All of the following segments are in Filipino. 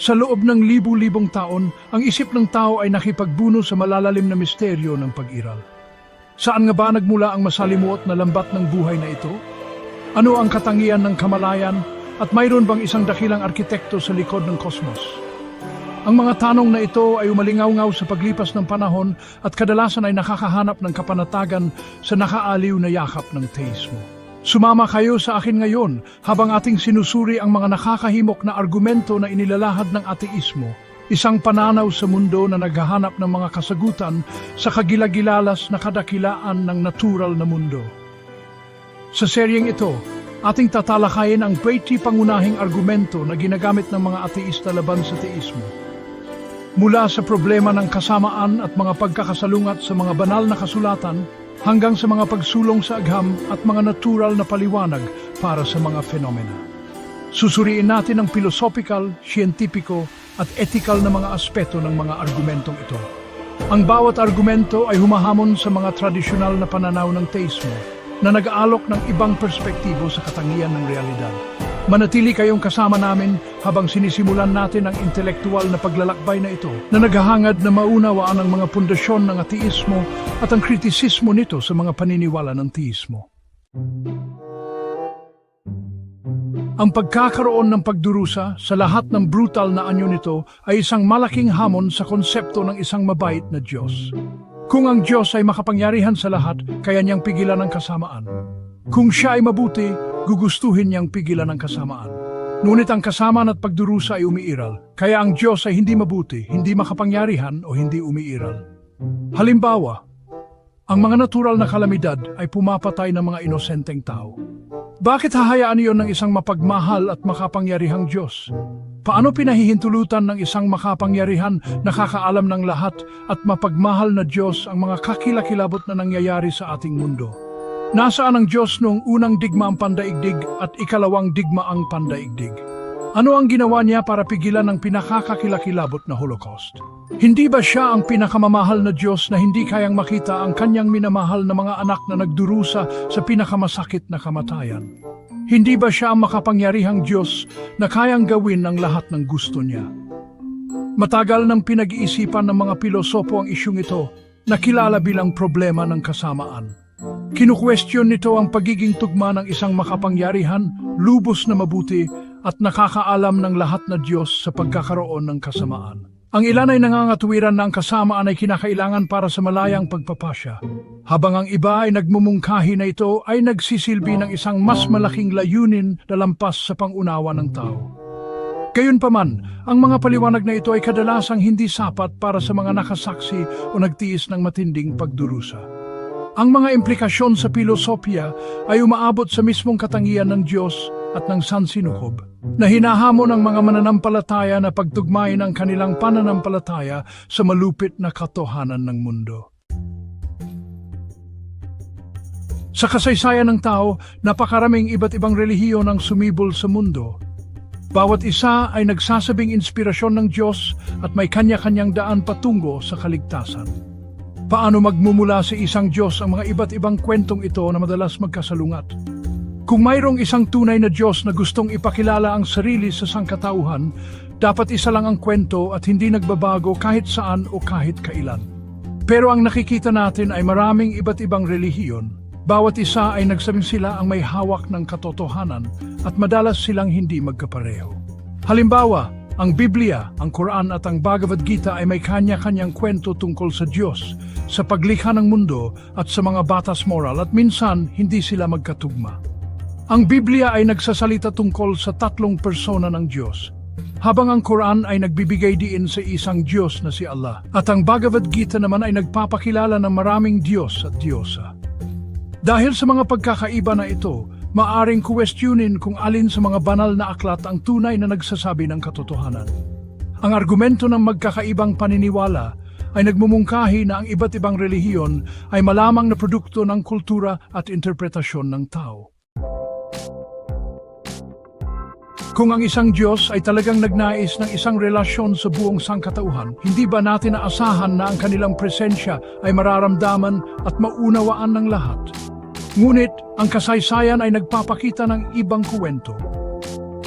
Sa loob ng libu-libong taon, ang isip ng tao ay nakipagbuno sa malalalim na misteryo ng pag-iral. Saan nga ba nagmula ang masalimuot na lambat ng buhay na ito? Ano ang katangian ng kamalayan at mayroon bang isang dakilang arkitekto sa likod ng kosmos? Ang mga tanong na ito ay umalingaw-ngaw sa paglipas ng panahon at kadalasan ay nakakahanap ng kapanatagan sa nakaaliw na yakap ng teismo. Sumama kayo sa akin ngayon habang ating sinusuri ang mga nakakahimok na argumento na inilalahad ng ateismo, isang pananaw sa mundo na naghahanap ng mga kasagutan sa kagilagilalas na kadakilaan ng natural na mundo. Sa seryeng ito, ating tatalakayin ang 20 pangunahing argumento na ginagamit ng mga ateista laban sa teismo. Mula sa problema ng kasamaan at mga pagkakasalungat sa mga banal na kasulatan hanggang sa mga pagsulong sa agham at mga natural na paliwanag para sa mga fenomena. Susuriin natin ang philosophical, scientifico at ethical na mga aspeto ng mga argumentong ito. Ang bawat argumento ay humahamon sa mga tradisyonal na pananaw ng teismo na nag-aalok ng ibang perspektibo sa katangian ng realidad. Manatili kayong kasama namin habang sinisimulan natin ang intelektual na paglalakbay na ito na naghahangad na maunawaan ang mga pundasyon ng ateismo at ang kritisismo nito sa mga paniniwala ng teismo. Ang pagkakaroon ng pagdurusa sa lahat ng brutal na anyo nito ay isang malaking hamon sa konsepto ng isang mabait na Diyos. Kung ang Diyos ay makapangyarihan sa lahat, kaya niyang pigilan ang kasamaan. Kung siya ay mabuti, gugustuhin niyang pigilan ang kasamaan. Ngunit ang kasamaan at pagdurusa ay umiiral, kaya ang Diyos ay hindi mabuti, hindi makapangyarihan o hindi umiiral. Halimbawa, ang mga natural na kalamidad ay pumapatay ng mga inosenteng tao. Bakit hahayaan iyon ng isang mapagmahal at makapangyarihang Diyos? Paano pinahihintulutan ng isang makapangyarihan, nakakaalam ng lahat at mapagmahal na Diyos ang mga kakilakilabot na nangyayari sa ating mundo? Nasaan ang Diyos noong unang digma ang pandaigdig at ikalawang digma ang pandaigdig? Ano ang ginawa niya para pigilan ang pinakakakilakilabot na Holocaust? Hindi ba siya ang pinakamamahal na Diyos na hindi kayang makita ang kanyang minamahal na mga anak na nagdurusa sa pinakamasakit na kamatayan? Hindi ba siya ang makapangyarihang Diyos na kayang gawin ang lahat ng gusto niya? Matagal nang pinag-iisipan ng mga pilosopo ang isyong ito na kilala bilang problema ng kasamaan. Kinukwestiyon nito ang pagiging tugma ng isang makapangyarihan, lubos na mabuti at nakakaalam ng lahat na Diyos sa pagkakaroon ng kasamaan. Ang ilan ay nangangatuwiran na ang kasamaan ay kinakailangan para sa malayang pagpapasya, habang ang iba ay nagmumungkahi na ito ay nagsisilbi ng isang mas malaking layunin na lampas sa pangunawa ng tao. Gayunpaman, ang mga paliwanag na ito ay kadalasang hindi sapat para sa mga nakasaksi o nagtiis ng matinding pagdurusa. Ang mga implikasyon sa pilosopya ay umaabot sa mismong katangian ng Diyos at ng sansinukob, na hinahamon ng mga mananampalataya na pagtugmain ang kanilang pananampalataya sa malupit na katohanan ng mundo. Sa kasaysayan ng tao, napakaraming iba't ibang relihiyon ang sumibol sa mundo. Bawat isa ay nagsasabing inspirasyon ng Diyos at may kanya-kanyang daan patungo sa kaligtasan. Paano magmumula sa isang Diyos ang mga iba't ibang kwentong ito na madalas magkasalungat? Kung mayroong isang tunay na Diyos na gustong ipakilala ang sarili sa sangkatauhan, dapat isa lang ang kwento at hindi nagbabago kahit saan o kahit kailan. Pero ang nakikita natin ay maraming iba't ibang relihiyon. Bawat isa ay nagsabing sila ang may hawak ng katotohanan at madalas silang hindi magkapareho. Halimbawa, ang Biblia, ang Quran at ang Bhagavad Gita ay may kanya-kanyang kwento tungkol sa Diyos, sa paglikha ng mundo at sa mga batas moral at minsan hindi sila magkatugma. Ang Biblia ay nagsasalita tungkol sa tatlong persona ng Diyos, habang ang Quran ay nagbibigay diin sa isang Diyos na si Allah, at ang Bhagavad Gita naman ay nagpapakilala ng maraming Diyos at Diyosa. Dahil sa mga pagkakaiba na ito, maaring kuwestiyonin kung alin sa mga banal na aklat ang tunay na nagsasabi ng katotohanan. Ang argumento ng magkakaibang paniniwala ay nagmumungkahi na ang iba't ibang relihiyon ay malamang na produkto ng kultura at interpretasyon ng tao. Kung ang isang Diyos ay talagang nagnais ng isang relasyon sa buong sangkatauhan, hindi ba natin naasahan na ang kanilang presensya ay mararamdaman at maunawaan ng lahat? Ngunit ang kasaysayan ay nagpapakita ng ibang kuwento.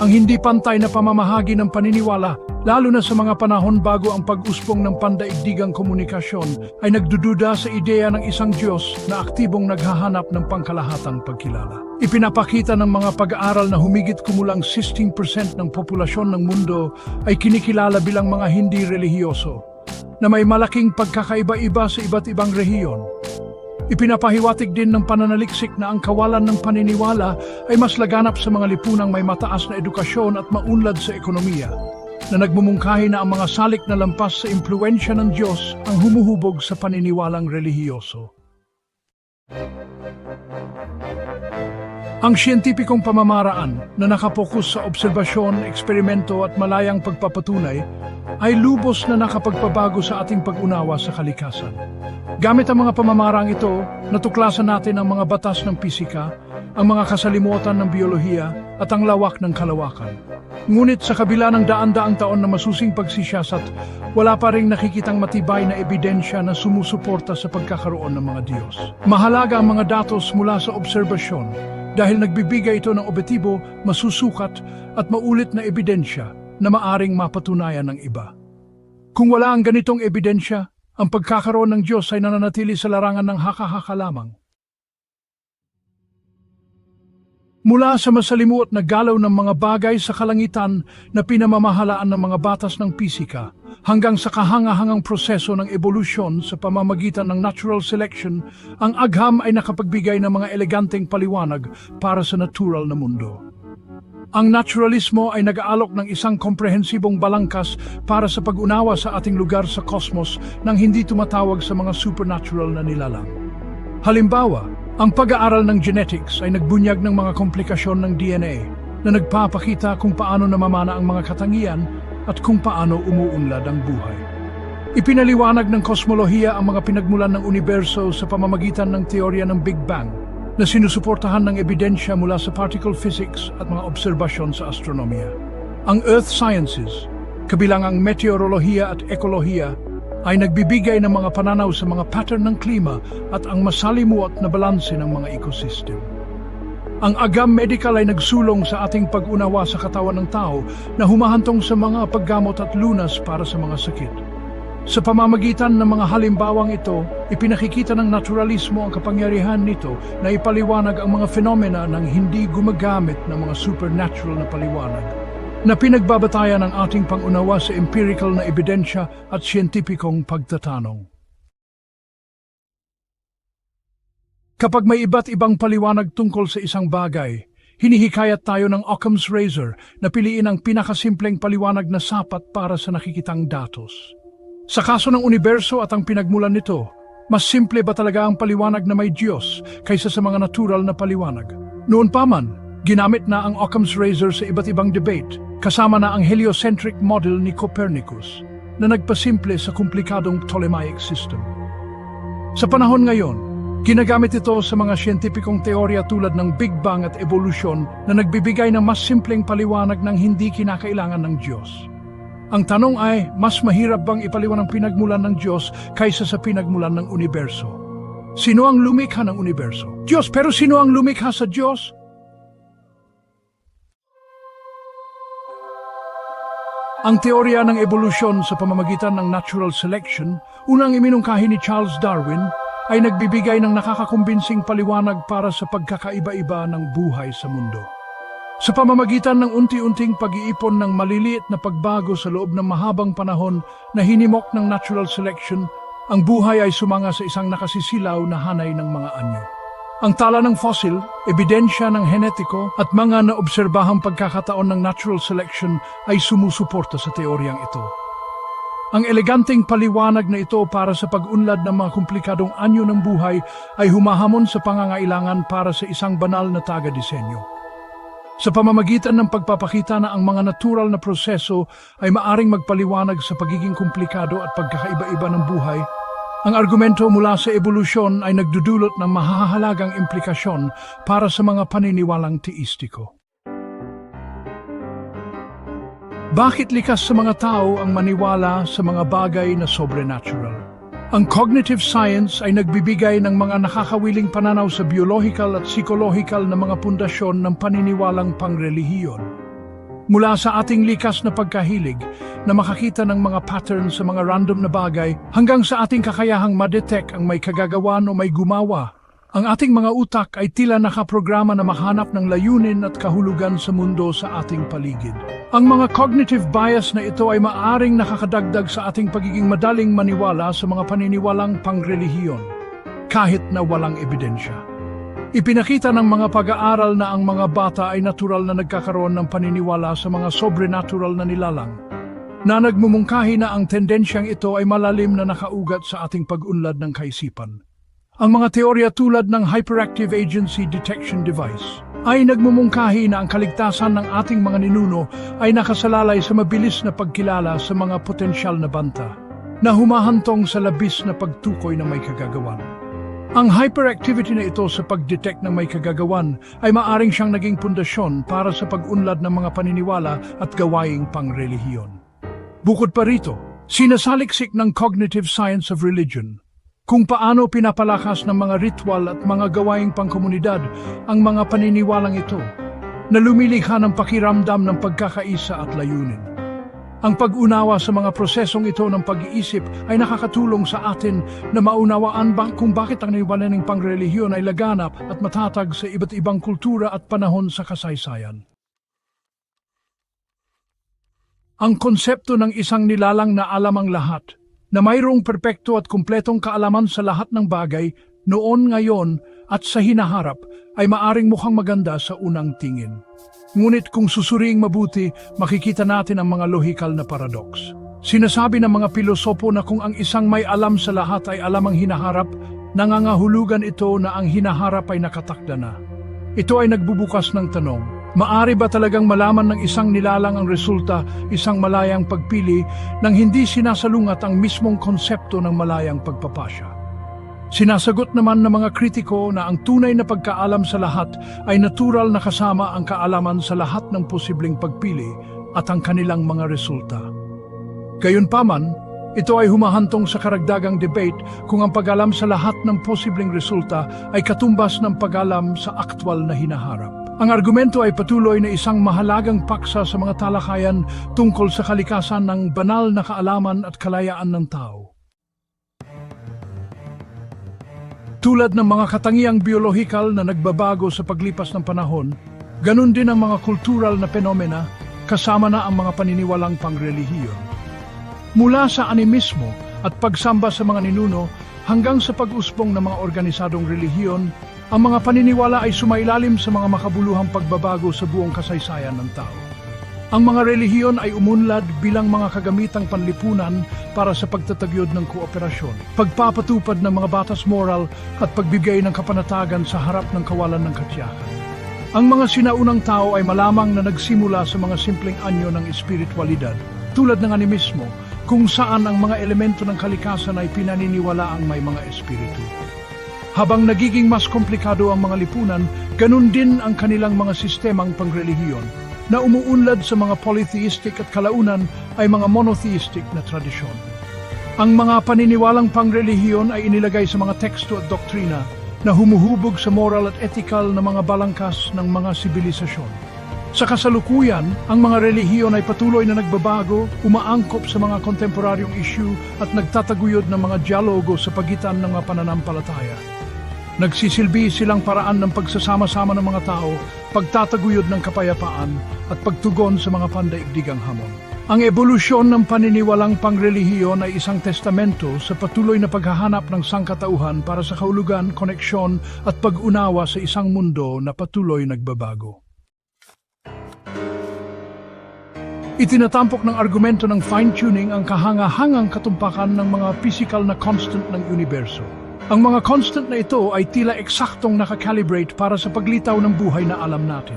Ang hindi pantay na pamamahagi ng paniniwala lalo na sa mga panahon bago ang pag-uspong ng pandaigdigang komunikasyon ay nagdududa sa ideya ng isang Diyos na aktibong naghahanap ng pangkalahatang pagkilala. Ipinapakita ng mga pag-aaral na humigit kumulang 16% ng populasyon ng mundo ay kinikilala bilang mga hindi relihiyoso na may malaking pagkakaiba-iba sa iba't ibang rehiyon. Ipinapahiwatig din ng pananaliksik na ang kawalan ng paniniwala ay mas laganap sa mga lipunang may mataas na edukasyon at maunlad sa ekonomiya, na nagmumungkahi na ang mga salik na lampas sa impluensya ng Diyos ang humuhubog sa paniniwalang relihiyoso. Ang siyentipikong pamamaraan na nakapokus sa obserbasyon, eksperimento at malayang pagpapatunay ay lubos na nakapagpabago sa ating pag-unawa sa kalikasan. Gamit ang mga pamamarang ito, natuklasan natin ang mga batas ng pisika, ang mga kasalimutan ng biyolohiya at ang lawak ng kalawakan. Ngunit sa kabila ng daan-daang taon na masusing pagsisiyasat, wala pa rin nakikitang matibay na ebidensya na sumusuporta sa pagkakaroon ng mga Diyos. Mahalaga ang mga datos mula sa obserbasyon dahil nagbibigay ito ng objektibo, masusukat at maulit na ebidensya na maaring mapatunayan ng iba. Kung wala ang ganitong ebidensya, ang pagkakaroon ng Diyos ay nananatili sa larangan ng haka-haka lamang. Mula sa masalimuot na galaw ng mga bagay sa kalangitan na pinamamahalaan ng mga batas ng pisika, hanggang sa kahangahangang proseso ng ebolusyon sa pamamagitan ng natural selection, ang agham ay nakapagbigay ng mga eleganteng paliwanag para sa natural na mundo. Ang naturalismo ay nag-aalok ng isang komprehensibong balangkas para sa pag-unawa sa ating lugar sa kosmos nang hindi tumatawag sa mga supernatural na nilalang. Halimbawa, ang pag-aaral ng genetics ay nagbunyag ng mga komplikasyon ng DNA na nagpapakita kung paano namamana ang mga katangian at kung paano umuunlad ang buhay. Ipinaliwanag ng kosmolohiya ang mga pinagmulan ng universo sa pamamagitan ng teorya ng Big Bang na sinusuportahan ng ebidensya mula sa particle physics at mga obserbasyon sa astronomiya. Ang Earth Sciences, kabilang ang meteorolohiya at ekolohiya, ay nagbibigay ng mga pananaw sa mga pattern ng klima at ang masalimuot na balanse ng mga ecosystem. Ang agam medical ay nagsulong sa ating pag-unawa sa katawan ng tao na humahantong sa mga paggamot at lunas para sa mga sakit. Sa pamamagitan ng mga halimbawang ito, ipinakikita ng naturalismo ang kapangyarihan nito na ipaliwanag ang mga fenomena ng hindi gumagamit ng mga supernatural na paliwanag na pinagbabatayan ng ating pangunawa sa empirical na ebidensya at siyentipikong pagtatanong. Kapag may iba't ibang paliwanag tungkol sa isang bagay, hinihikayat tayo ng Occam's razor na piliin ang pinakasimpleng paliwanag na sapat para sa nakikitang datos. Sa kaso ng universo at ang pinagmulan nito, mas simple ba talaga ang paliwanag na may Diyos kaysa sa mga natural na paliwanag? Noon pa man, ginamit na ang Occam's razor sa iba't ibang debate, kasama na ang heliocentric model ni Copernicus na nagpasimple sa komplikadong Ptolemaic system. Sa panahon ngayon, Ginagamit ito sa mga siyentipikong teorya tulad ng Big Bang at evolusyon na nagbibigay ng mas simpleng paliwanag ng hindi kinakailangan ng Diyos. Ang tanong ay, mas mahirap bang ipaliwan ang pinagmulan ng Diyos kaysa sa pinagmulan ng universo? Sino ang lumikha ng universo? Diyos, pero sino ang lumikha sa Diyos? Ang teorya ng evolusyon sa pamamagitan ng natural selection, unang iminungkahi ni Charles Darwin, ay nagbibigay ng nakakakumbinsing paliwanag para sa pagkakaiba-iba ng buhay sa mundo. Sa pamamagitan ng unti-unting pag-iipon ng maliliit na pagbago sa loob ng mahabang panahon na hinimok ng natural selection, ang buhay ay sumanga sa isang nakasisilaw na hanay ng mga anyo. Ang tala ng fossil, ebidensya ng henetiko at mga naobserbahang pagkakataon ng natural selection ay sumusuporta sa teoryang ito. Ang eleganteng paliwanag na ito para sa pag-unlad ng mga komplikadong anyo ng buhay ay humahamon sa pangangailangan para sa isang banal na taga-disenyo. Sa pamamagitan ng pagpapakita na ang mga natural na proseso ay maaring magpaliwanag sa pagiging komplikado at pagkakaiba-iba ng buhay, ang argumento mula sa evolusyon ay nagdudulot ng mahahalagang implikasyon para sa mga paniniwalang teistiko. Bakit likas sa mga tao ang maniwala sa mga bagay na sobrenatural? Ang cognitive science ay nagbibigay ng mga nakakawiling pananaw sa biological at psychological na mga pundasyon ng paniniwalang pangrelihiyon. Mula sa ating likas na pagkahilig, na makakita ng mga patterns sa mga random na bagay hanggang sa ating kakayahang madetect ang may kagagawan o may gumawa. Ang ating mga utak ay tila nakaprograma na mahanap ng layunin at kahulugan sa mundo sa ating paligid. Ang mga cognitive bias na ito ay maaring nakakadagdag sa ating pagiging madaling maniwala sa mga paniniwalang pangrelihiyon, kahit na walang ebidensya. Ipinakita ng mga pag-aaral na ang mga bata ay natural na nagkakaroon ng paniniwala sa mga sobrenatural na nilalang, na nagmumungkahi na ang tendensyang ito ay malalim na nakaugat sa ating pag-unlad ng kaisipan. Ang mga teorya tulad ng Hyperactive Agency Detection Device ay nagmumungkahi na ang kaligtasan ng ating mga ninuno ay nakasalalay sa mabilis na pagkilala sa mga potensyal na banta na humahantong sa labis na pagtukoy ng may kagagawan. Ang hyperactivity na ito sa pag-detect ng may kagagawan ay maaring siyang naging pundasyon para sa pag-unlad ng mga paniniwala at gawaing pangrelihiyon. Bukod pa rito, sinasaliksik ng cognitive science of religion kung paano pinapalakas ng mga ritual at mga gawaing pangkomunidad ang mga paniniwalang ito na lumilikha ng pakiramdam ng pagkakaisa at layunin. Ang pag-unawa sa mga prosesong ito ng pag-iisip ay nakakatulong sa atin na maunawaan ba kung bakit ang niwala ng pangrelihiyon ay laganap at matatag sa iba't ibang kultura at panahon sa kasaysayan. Ang konsepto ng isang nilalang na alam ang lahat, na mayroong perpekto at kumpletong kaalaman sa lahat ng bagay, noon, ngayon, at sa hinaharap, ay maaring mukhang maganda sa unang tingin. Ngunit kung susuriing mabuti, makikita natin ang mga lohikal na paradox. Sinasabi ng mga pilosopo na kung ang isang may alam sa lahat ay alam ang hinaharap, nangangahulugan ito na ang hinaharap ay nakatakda na. Ito ay nagbubukas ng tanong, maari ba talagang malaman ng isang nilalang ang resulta, isang malayang pagpili, nang hindi sinasalungat ang mismong konsepto ng malayang pagpapasya? Sinasagot naman ng mga kritiko na ang tunay na pagkaalam sa lahat ay natural na kasama ang kaalaman sa lahat ng posibleng pagpili at ang kanilang mga resulta. Gayunpaman, ito ay humahantong sa karagdagang debate kung ang pag-alam sa lahat ng posibleng resulta ay katumbas ng pag-alam sa aktwal na hinaharap. Ang argumento ay patuloy na isang mahalagang paksa sa mga talakayan tungkol sa kalikasan ng banal na kaalaman at kalayaan ng tao. Tulad ng mga katangiang biolohikal na nagbabago sa paglipas ng panahon, ganun din ang mga kultural na penomena kasama na ang mga paniniwalang pangrelihiyon. Mula sa animismo at pagsamba sa mga ninuno hanggang sa pag-usbong ng mga organisadong relihiyon, ang mga paniniwala ay sumailalim sa mga makabuluhang pagbabago sa buong kasaysayan ng tao. Ang mga relihiyon ay umunlad bilang mga kagamitang panlipunan para sa pagtatagyod ng kooperasyon, pagpapatupad ng mga batas moral at pagbigay ng kapanatagan sa harap ng kawalan ng katiyakan. Ang mga sinaunang tao ay malamang na nagsimula sa mga simpleng anyo ng espiritualidad, tulad ng animismo, kung saan ang mga elemento ng kalikasan ay pinaniniwala ang may mga espiritu. Habang nagiging mas komplikado ang mga lipunan, ganun din ang kanilang mga sistemang pangrelihiyon na umuunlad sa mga polytheistic at kalaunan ay mga monotheistic na tradisyon. Ang mga paniniwalang pangrelihiyon ay inilagay sa mga teksto at doktrina na humuhubog sa moral at ethical na mga balangkas ng mga sibilisasyon. Sa kasalukuyan, ang mga relihiyon ay patuloy na nagbabago, umaangkop sa mga kontemporaryong issue at nagtataguyod ng mga dialogo sa pagitan ng mga pananampalataya. Nagsisilbi silang paraan ng pagsasama-sama ng mga tao, pagtataguyod ng kapayapaan at pagtugon sa mga pandaigdigang hamon. Ang ebolusyon ng paniniwalang pangrelihiyon ay isang testamento sa patuloy na paghahanap ng sangkatauhan para sa kahulugan, koneksyon at pag-unawa sa isang mundo na patuloy nagbabago. Itinatampok ng argumento ng fine-tuning ang kahanga-hangang katumpakan ng mga physical na constant ng universo. Ang mga constant na ito ay tila eksaktong nakakalibrate para sa paglitaw ng buhay na alam natin.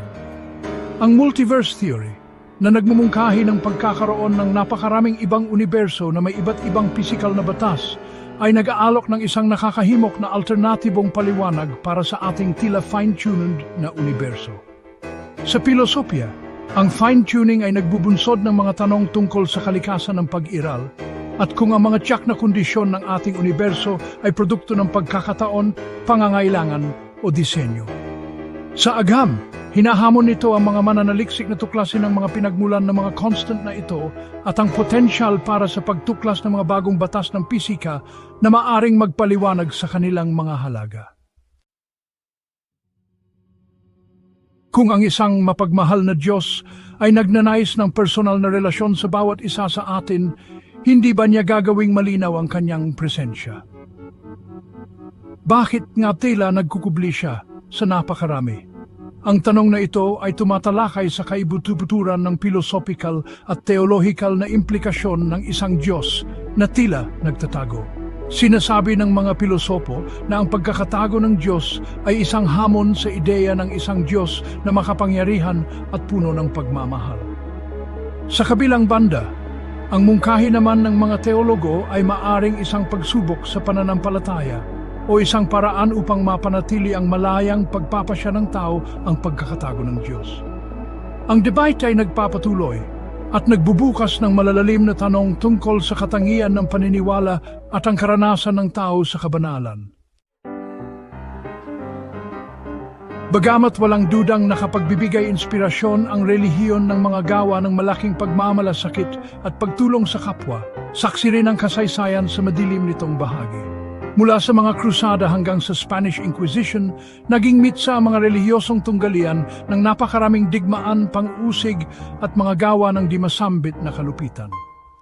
Ang multiverse theory, na nagmumungkahi ng pagkakaroon ng napakaraming ibang universo na may iba't ibang pisikal na batas, ay nag-aalok ng isang nakakahimok na alternatibong paliwanag para sa ating tila fine-tuned na universo. Sa pilosopya, ang fine-tuning ay nagbubunsod ng mga tanong tungkol sa kalikasan ng pag-iral at kung ang mga tiyak na kondisyon ng ating universo ay produkto ng pagkakataon, pangangailangan o disenyo. Sa agam, hinahamon nito ang mga mananaliksik na tuklasin ng mga pinagmulan ng mga constant na ito at ang potensyal para sa pagtuklas ng mga bagong batas ng pisika na maaring magpaliwanag sa kanilang mga halaga. Kung ang isang mapagmahal na Diyos ay nagnanais ng personal na relasyon sa bawat isa sa atin, hindi ba niya gagawing malinaw ang kanyang presensya? Bakit nga tila nagkukubli siya sa napakarami? Ang tanong na ito ay tumatalakay sa kaibutubuturan ng philosophical at theological na implikasyon ng isang Diyos na tila nagtatago. Sinasabi ng mga pilosopo na ang pagkakatago ng Diyos ay isang hamon sa ideya ng isang Diyos na makapangyarihan at puno ng pagmamahal. Sa kabilang banda, ang mungkahi naman ng mga teologo ay maaring isang pagsubok sa pananampalataya o isang paraan upang mapanatili ang malayang pagpapasya ng tao ang pagkakatago ng Diyos. Ang debate ay nagpapatuloy at nagbubukas ng malalalim na tanong tungkol sa katangian ng paniniwala at ang karanasan ng tao sa kabanalan. Bagamat walang dudang nakapagbibigay inspirasyon ang relihiyon ng mga gawa ng malaking pagmamalasakit at pagtulong sa kapwa, saksi rin ang kasaysayan sa madilim nitong bahagi. Mula sa mga krusada hanggang sa Spanish Inquisition, naging mitsa ang mga relihiyosong tunggalian ng napakaraming digmaan, pang-usig at mga gawa ng di masambit na kalupitan.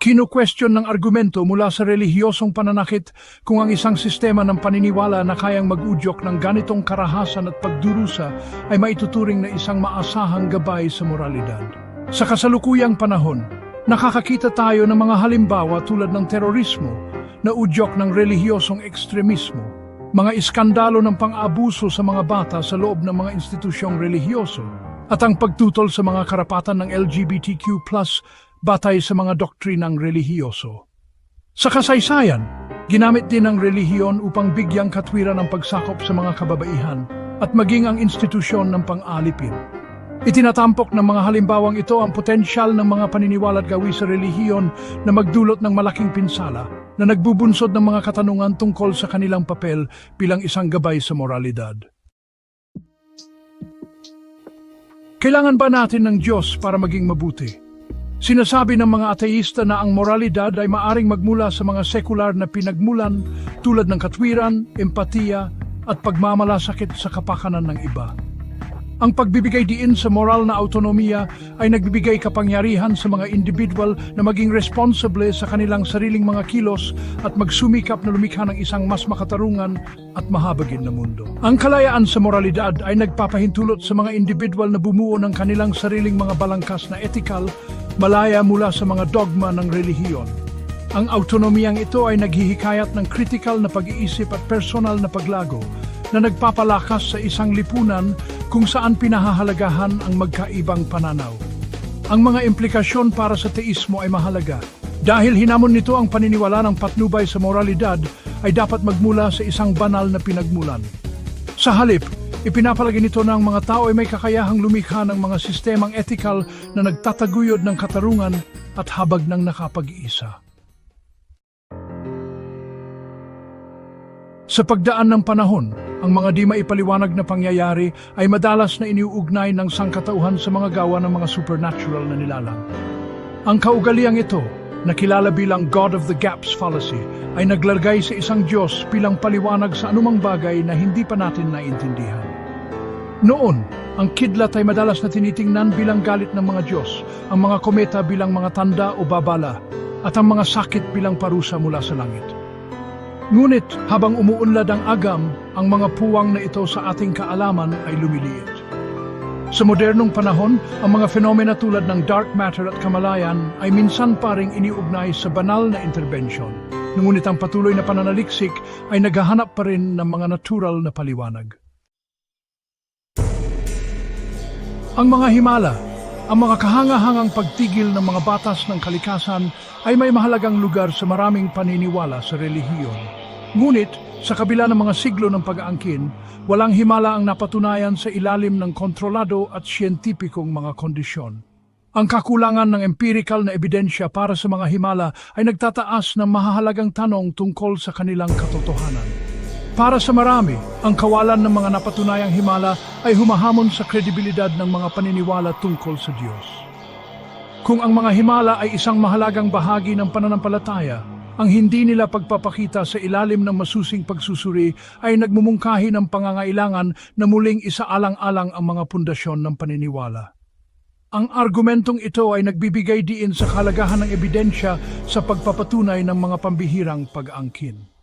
Kino-question ng argumento mula sa relihiyosong pananakit kung ang isang sistema ng paniniwala na kayang mag-udyok ng ganitong karahasan at pagdurusa ay maituturing na isang maasahang gabay sa moralidad. Sa kasalukuyang panahon, nakakakita tayo ng mga halimbawa tulad ng terorismo na udyok ng relihiyosong ekstremismo, mga iskandalo ng pang-abuso sa mga bata sa loob ng mga institusyong relihiyoso, at ang pagtutol sa mga karapatan ng LGBTQ+, batay sa mga doktrinang relihiyoso. Sa kasaysayan, ginamit din ang relihiyon upang bigyang katwiran ang pagsakop sa mga kababaihan at maging ang institusyon ng pang-alipin. Itinatampok ng mga halimbawang ito ang potensyal ng mga paniniwala at gawi sa relihiyon na magdulot ng malaking pinsala na nagbubunsod ng mga katanungan tungkol sa kanilang papel bilang isang gabay sa moralidad. Kailangan ba natin ng Diyos para maging mabuti? Sinasabi ng mga ateista na ang moralidad ay maaring magmula sa mga sekular na pinagmulan tulad ng katwiran, empatiya at pagmamalasakit sa kapakanan ng iba. Ang pagbibigay diin sa moral na autonomiya ay nagbibigay kapangyarihan sa mga individual na maging responsable sa kanilang sariling mga kilos at magsumikap na lumikha ng isang mas makatarungan at mahabagin na mundo. Ang kalayaan sa moralidad ay nagpapahintulot sa mga individual na bumuo ng kanilang sariling mga balangkas na etikal malaya mula sa mga dogma ng relihiyon. Ang autonomiyang ito ay naghihikayat ng critical na pag-iisip at personal na paglago na nagpapalakas sa isang lipunan kung saan pinahahalagahan ang magkaibang pananaw. Ang mga implikasyon para sa teismo ay mahalaga. Dahil hinamon nito ang paniniwala ng patnubay sa moralidad ay dapat magmula sa isang banal na pinagmulan. Sa halip, ipinapalagi nito na ang mga tao ay may kakayahang lumikha ng mga sistemang etikal na nagtataguyod ng katarungan at habag ng nakapag-iisa. Sa pagdaan ng panahon, ang mga di maipaliwanag na pangyayari ay madalas na iniuugnay ng sangkatauhan sa mga gawa ng mga supernatural na nilalang. Ang kaugaliang ito, na kilala bilang God of the Gaps fallacy, ay naglargay sa isang Diyos bilang paliwanag sa anumang bagay na hindi pa natin naintindihan. Noon, ang kidlat ay madalas na tinitingnan bilang galit ng mga Diyos, ang mga kometa bilang mga tanda o babala, at ang mga sakit bilang parusa mula sa langit. Ngunit habang umuunlad ang agam, ang mga puwang na ito sa ating kaalaman ay lumiliit. Sa modernong panahon, ang mga fenomena tulad ng dark matter at kamalayan ay minsan paring iniugnay sa banal na intervention. Ngunit ang patuloy na pananaliksik ay naghahanap pa rin ng mga natural na paliwanag. Ang mga himala, ang mga kahangahangang pagtigil ng mga batas ng kalikasan ay may mahalagang lugar sa maraming paniniwala sa relihiyon. Ngunit, sa kabila ng mga siglo ng pag-aangkin, walang himala ang napatunayan sa ilalim ng kontrolado at siyentipikong mga kondisyon. Ang kakulangan ng empirical na ebidensya para sa mga himala ay nagtataas ng mahahalagang tanong tungkol sa kanilang katotohanan. Para sa marami, ang kawalan ng mga napatunayang himala ay humahamon sa kredibilidad ng mga paniniwala tungkol sa Diyos. Kung ang mga himala ay isang mahalagang bahagi ng pananampalataya, ang hindi nila pagpapakita sa ilalim ng masusing pagsusuri ay nagmumungkahi ng pangangailangan na muling isaalang-alang ang mga pundasyon ng paniniwala. Ang argumentong ito ay nagbibigay diin sa kalagahan ng ebidensya sa pagpapatunay ng mga pambihirang pag-angkin.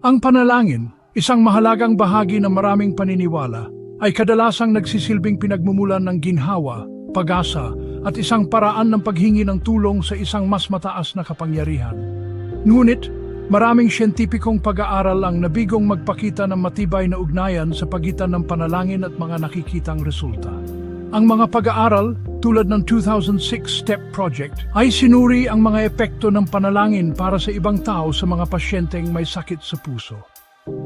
Ang panalangin, isang mahalagang bahagi ng maraming paniniwala, ay kadalasang nagsisilbing pinagmumulan ng ginhawa, pag-asa, at isang paraan ng paghingi ng tulong sa isang mas mataas na kapangyarihan. Ngunit, maraming siyentipikong pag-aaral ang nabigong magpakita ng matibay na ugnayan sa pagitan ng panalangin at mga nakikitang resulta. Ang mga pag-aaral, tulad ng 2006 STEP Project, ay sinuri ang mga epekto ng panalangin para sa ibang tao sa mga pasyenteng may sakit sa puso.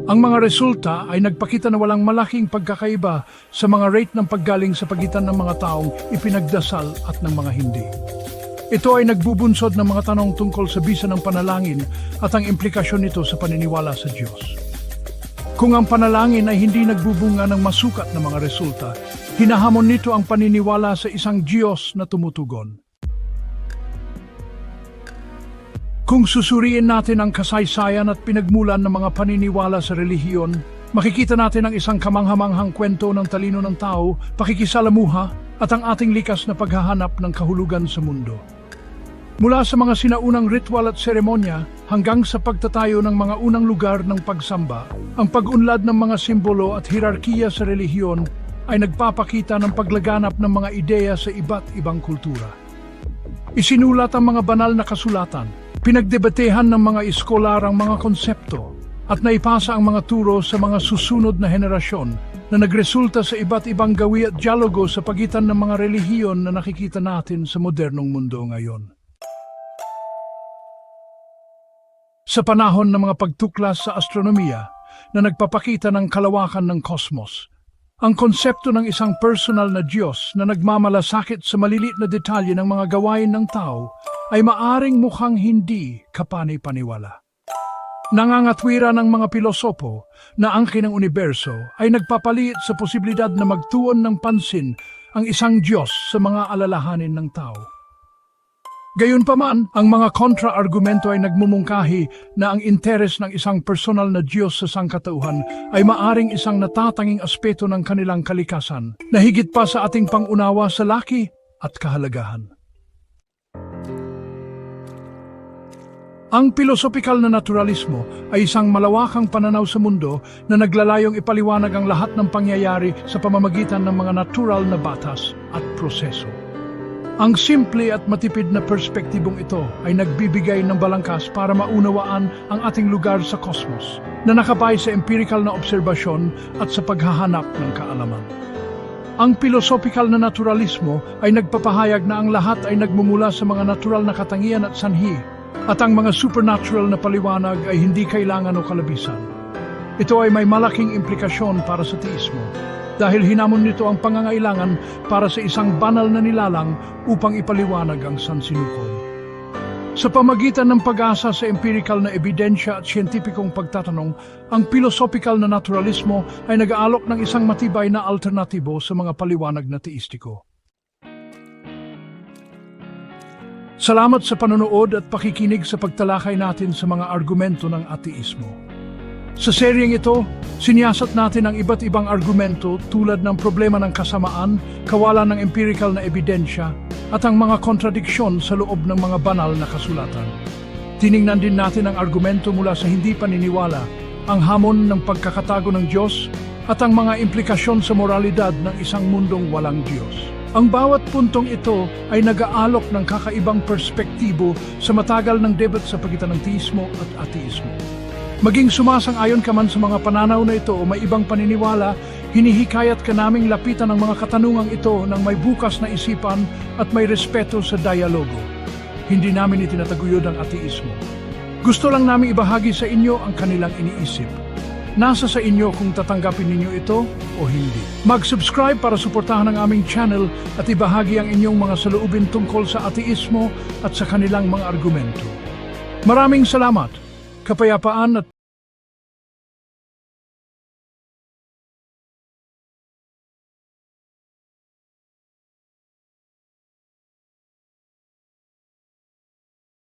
Ang mga resulta ay nagpakita na walang malaking pagkakaiba sa mga rate ng paggaling sa pagitan ng mga taong ipinagdasal at ng mga hindi. Ito ay nagbubunsod ng mga tanong tungkol sa bisa ng panalangin at ang implikasyon nito sa paniniwala sa Diyos. Kung ang panalangin ay hindi nagbubunga ng masukat na mga resulta, hinahamon nito ang paniniwala sa isang Diyos na tumutugon. Kung susuriin natin ang kasaysayan at pinagmulan ng mga paniniwala sa relihiyon, makikita natin ang isang kamanghamanghang kwento ng talino ng tao, pakikisalamuha at ang ating likas na paghahanap ng kahulugan sa mundo. Mula sa mga sinaunang ritual at seremonya hanggang sa pagtatayo ng mga unang lugar ng pagsamba, ang pag-unlad ng mga simbolo at hierarkiya sa relihiyon ay nagpapakita ng paglaganap ng mga ideya sa iba't ibang kultura. Isinulat ang mga banal na kasulatan, pinagdebatehan ng mga eskolar ang mga konsepto, at naipasa ang mga turo sa mga susunod na henerasyon na nagresulta sa iba't ibang gawi at dialogo sa pagitan ng mga relihiyon na nakikita natin sa modernong mundo ngayon. Sa panahon ng mga pagtuklas sa astronomiya na nagpapakita ng kalawakan ng kosmos, ang konsepto ng isang personal na Diyos na nagmamalasakit sa malilit na detalye ng mga gawain ng tao ay maaring mukhang hindi kapanay-paniwala. Nangangatwira ng mga pilosopo na ang kinang universo ay nagpapaliit sa posibilidad na magtuon ng pansin ang isang Diyos sa mga alalahanin ng tao. Gayunpaman, ang mga kontra-argumento ay nagmumungkahi na ang interes ng isang personal na Diyos sa sangkatauhan ay maaring isang natatanging aspeto ng kanilang kalikasan na higit pa sa ating pangunawa sa laki at kahalagahan. Ang pilosopikal na naturalismo ay isang malawakang pananaw sa mundo na naglalayong ipaliwanag ang lahat ng pangyayari sa pamamagitan ng mga natural na batas at proseso. Ang simple at matipid na perspektibong ito ay nagbibigay ng balangkas para maunawaan ang ating lugar sa kosmos na nakabay sa empirical na obserbasyon at sa paghahanap ng kaalaman. Ang pilosopikal na naturalismo ay nagpapahayag na ang lahat ay nagmumula sa mga natural na katangian at sanhi at ang mga supernatural na paliwanag ay hindi kailangan o kalabisan. Ito ay may malaking implikasyon para sa teismo dahil hinamon nito ang pangangailangan para sa isang banal na nilalang upang ipaliwanag ang sansinukoy. Sa pamagitan ng pag-asa sa empirical na ebidensya at siyentipikong pagtatanong, ang philosophical na naturalismo ay nag-aalok ng isang matibay na alternatibo sa mga paliwanag na teistiko. Salamat sa panonood at pakikinig sa pagtalakay natin sa mga argumento ng ateismo. Sa seryeng ito, sinyasat natin ang iba't ibang argumento tulad ng problema ng kasamaan, kawalan ng empirical na ebidensya, at ang mga kontradiksyon sa loob ng mga banal na kasulatan. Tiningnan din natin ang argumento mula sa hindi paniniwala, ang hamon ng pagkakatago ng Diyos, at ang mga implikasyon sa moralidad ng isang mundong walang Diyos. Ang bawat puntong ito ay nag-aalok ng kakaibang perspektibo sa matagal ng debat sa pagitan ng teismo at ateismo. Maging sumasang-ayon ka man sa mga pananaw na ito o may ibang paniniwala, hinihikayat ka naming lapitan ang mga katanungang ito ng may bukas na isipan at may respeto sa dialogo. Hindi namin itinataguyod ang ateismo. Gusto lang namin ibahagi sa inyo ang kanilang iniisip. Nasa sa inyo kung tatanggapin ninyo ito o hindi. Mag-subscribe para suportahan ang aming channel at ibahagi ang inyong mga saloobin tungkol sa ateismo at sa kanilang mga argumento. Maraming salamat! kapayapaan at